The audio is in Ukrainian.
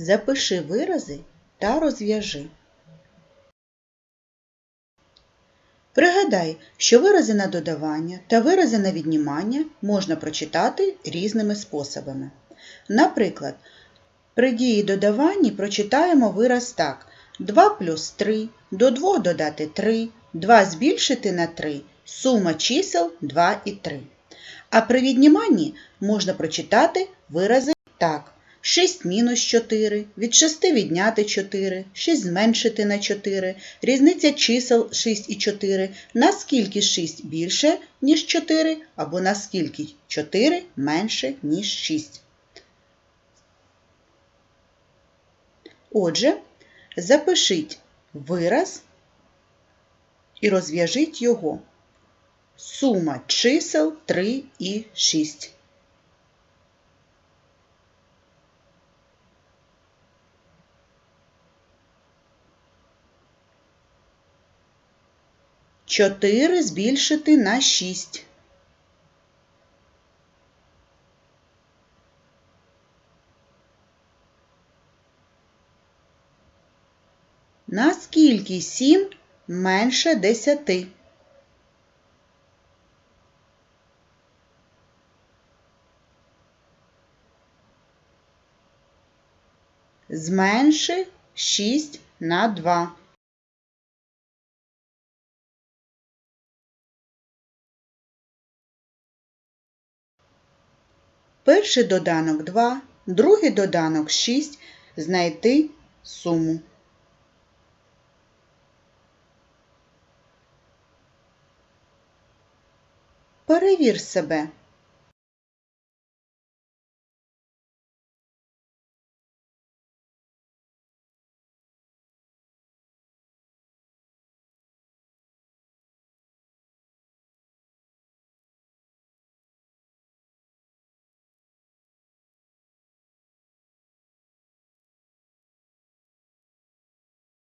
Запиши вирази та розв'яжи. Пригадай, що вирази на додавання та вирази на віднімання можна прочитати різними способами. Наприклад, при дії додаванні прочитаємо вираз так. 2 плюс 3, до 2 додати 3, 2 збільшити на 3, сума чисел 2 і 3. А при відніманні можна прочитати вирази так. 6 мінус 4, від 6 відняти 4, 6 зменшити на 4, різниця чисел 6 і 4, наскільки 6 більше, ніж 4, або наскільки 4 менше, ніж 6. Отже, запишіть вираз і розв'яжіть його. Сума чисел 3 і 6. Чотири збільшити на шість. Наскільки сім менше десяти? Зменши шість на два. Перший доданок 2, другий доданок 6. Знайти суму. Перевір себе.